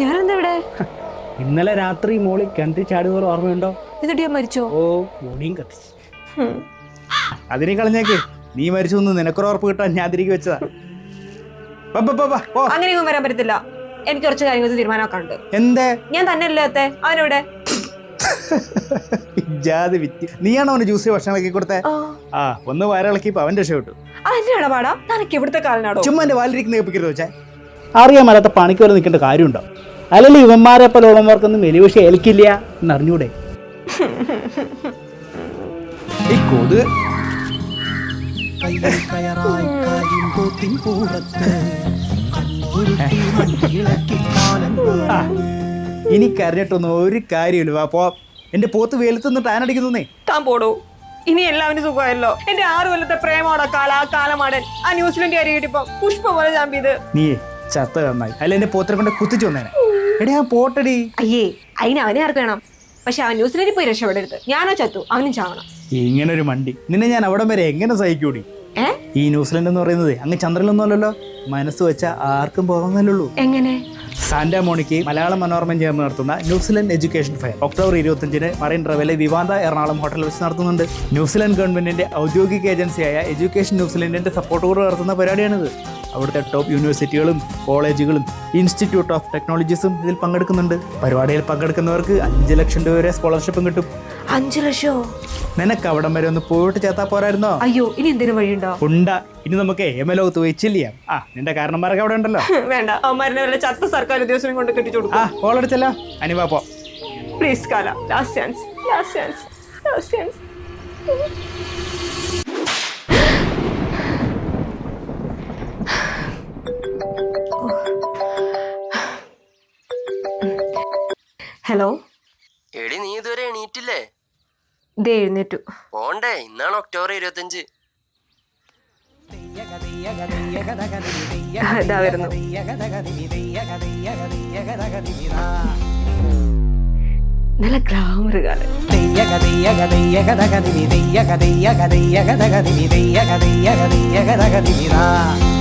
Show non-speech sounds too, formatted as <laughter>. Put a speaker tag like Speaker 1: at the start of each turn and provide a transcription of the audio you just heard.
Speaker 1: ഞാനെന്താ ഇവിടെ?
Speaker 2: ഇന്നലെ രാത്രി മോളി കിണറ്റിൽ ചാടിയവർ ഓർമ്മയുണ്ടോ?
Speaker 1: എന്നിട്ട് ഞാൻ മരിച്ചോ?
Speaker 2: ഓ മോളിയും കത്തിച്ച്. അതിനെ കളഞ്ഞേക്ക്. നീ മരിച്ചു എന്ന് നിനക്കൊരു ഓർപ്പ് കിട്ടാൻ ഞാൻ തിരികെ വെച്ചതാ.
Speaker 1: അങ്ങനെയൊന്നും വരാൻ പറ്റത്തില്ല. എനിക്ക് കുറച്ച് കാര്യങ്ങൾ തീരുമാനമൊക്കെ ഉണ്ട്
Speaker 2: എന്തേ?
Speaker 1: ഞാൻ തന്നെ അല്ലേ അവനോട്
Speaker 2: ജാതി വിറ്റ് നീയാണോ അവന് ജ്യൂസ് ഭക്ഷണമാക്കി കൊടുത്തേ? ആ. ഒന്ന് വയറിളക്കിയപ്പോ അവൻ രക്ഷപ്പെട്ടു.
Speaker 1: അതിന്റെ ഇടപാടാ? തനക്ക് ഇവിടുത്തെ കാലനാടോ?
Speaker 2: ചുമ്മാ എന്റെ വാലിരിക്കുന്ന കേൾപ്പിക്കരുത് വെച്ചേ അറിയാൻ മേലാത്ത പണിക്ക് വരെ നിൽക്കേണ്ട കാര്യമുണ്ടോ? അല്ലെങ്കിൽ ഇവന്മാരെ പോലെ ഉള്ളവർക്കൊന്നും വലിയ വിഷയം ഏൽക്കില്ല എന്നറിഞ്ഞൂടെ? ഈ
Speaker 3: കയറായി പൂറത്ത്.
Speaker 2: ഇനി കരഞ്ഞിട്ടൊന്നും ഒരു കാര്യമില്ല. വാ പോ. എന്റെ പോത്ത് വെയിലത്തുനിന്ന് ടാൻ അടിക്കുന്നേ
Speaker 1: താൻ പോടൂ. ഇനി എല്ലാവരും സുഖമായല്ലോ. എന്റെ ആറു കൊല്ലത്തെ പ്രേമോടെ കാല ആ കാലമാടൻ. ആ ന്യൂസിലൻഡ് കാര്യം കിട്ടിയപ്പോ പുഷ്പ പോലെ ചാമ്പിയത്.
Speaker 2: നീയേ ചത്ത നന്നായി അല്ല എന്റെ പോത്തിനെ കൊണ്ട് കുത്തിച്ചു വന്നേനെ. എടേ ആ പോട്ടടി.
Speaker 1: അയ്യേ അതിന് അവനെ ആർക്ക് വേണം? പക്ഷെ അവൻ ന്യൂസിലേക്ക് പോയി രക്ഷപ്പെടരുത്. ഞാനോ ചത്തു അവനും ചാവണം.
Speaker 2: ഇങ്ങനെ ഒരു മണ്ടി. നിന്നെ ഞാൻ അവിടം വരെ എങ്ങനെ സഹിക്കൂടി?
Speaker 1: ഏ?
Speaker 2: ഈ ന്യൂസിലൻഡ് എന്ന് പറയുന്നത് അങ്ങ് ചന്ദ്രനൊന്നും അല്ലല്ലോ. മനസ്സ് വെച്ച ആർക്കും പോകുന്നല്ലുള്ളൂ
Speaker 1: എങ്ങനെ?
Speaker 2: സാന്റാ മോണിക്ക് മലയാള മനോരമ ചേർന്ന് നടത്തുന്ന New Zealand education fair October ഇരുപത്തിയഞ്ചിന് മറൈൻ ഡ്രൈവിലെ വിവാന്ത എറണാകുളം ഹോട്ടൽ വെച്ച് നടത്തുന്നുണ്ട്. ന്യൂസിലൻഡ് ഗവൺമെന്റിന്റെ ഔദ്യോഗിക ഏജൻസിയായ എഡ്യൂക്കേഷൻ ന്യൂസിലൻഡിന്റെ സപ്പോർട്ടോട് നടത്തുന്ന പരിപാടിയാണിത്. അവിടുത്തെ ടോപ്പ് യൂണിവേഴ്സിറ്റികളും കോളേജുകളും ഇൻസ്റ്റിറ്റ്യൂട്ട് ഓഫ് ടെക്നോളജീസും ഇതിൽ പങ്കെടുക്കുന്നുണ്ട്. പരിപാടിയിൽ പങ്കെടുക്കുന്നവർക്ക് അഞ്ച് ലക്ഷം രൂപ വരെ സ്കോളർഷിപ്പും കിട്ടും.
Speaker 1: അഞ്ചു ലക്ഷോ?
Speaker 2: നിനക്ക് അവിടം വരെ ഒന്ന് പോയിട്ട് ചേർത്താ പോരായിരുന്നോ?
Speaker 1: അയ്യോ ഇനി എന്തിനു വഴിയുണ്ടോ?
Speaker 2: ഉണ്ട ഇനി നമുക്ക് എം എൽ ലോകത്ത് പോയി ചെയ്യാം. ആ നിന്റെ കാരണന്മാരൊക്കെ അവിടെ ഉണ്ടല്ലോ. <laughs>
Speaker 1: വേണ്ട അവന്മാരെ വല്ല ചത്ത സർക്കാർ ഉദ്യോഗസ്ഥനെ കൊണ്ട് കെട്ടിച്ചു കൊടുക്കും.
Speaker 2: ആ ഓളടിച്ചല്ലോ അനിവാ പോ.
Speaker 1: പ്ലീസ് കാല last chance last chance last chance hello
Speaker 4: എടി നീ ഇതുവരെ എണീറ്റില്ലേ
Speaker 1: ദേ എഴുന്നേറ്റു
Speaker 4: പോണ്ടേ ഇന്നാണ് ഒക്ടോബർ ഇരുപത്തഞ്ച്
Speaker 1: ഇതാ വരുന്നു നല്ല ഗ്ലാമർ കാലം ാ